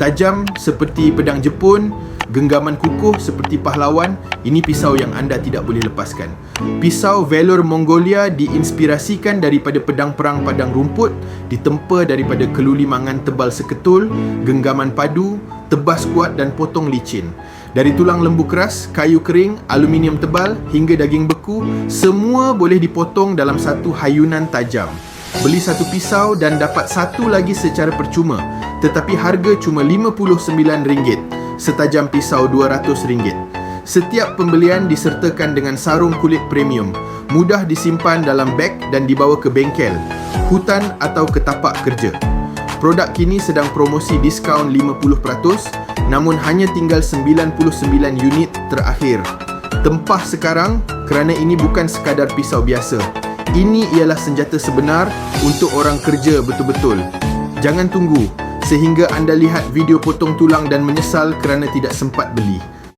Tajam seperti pedang Jepun, genggaman kukuh seperti pahlawan, ini pisau yang anda tidak boleh lepaskan. Pisau Valor Mongolia diinspirasikan daripada pedang perang padang rumput, ditempa daripada kelulimangan tebal seketul, genggaman padu, tebas kuat dan potong licin. Dari tulang lembu keras, kayu kering, aluminium tebal hingga daging beku, semua boleh dipotong dalam satu hayunan tajam. Beli satu pisau dan dapat satu lagi secara percuma, tetapi harga cuma RM59, setajam pisau RM200. Setiap pembelian disertakan dengan sarung kulit premium, mudah disimpan dalam beg dan dibawa ke bengkel, hutan atau ke tapak kerja. Produk kini sedang promosi diskaun 50%, namun hanya tinggal 99 unit terakhir. Tempah sekarang kerana ini bukan sekadar pisau biasa. Ini ialah senjata sebenar untuk orang kerja betul-betul. Jangan tunggu sehingga anda lihat video potong tulang dan menyesal kerana tidak sempat beli.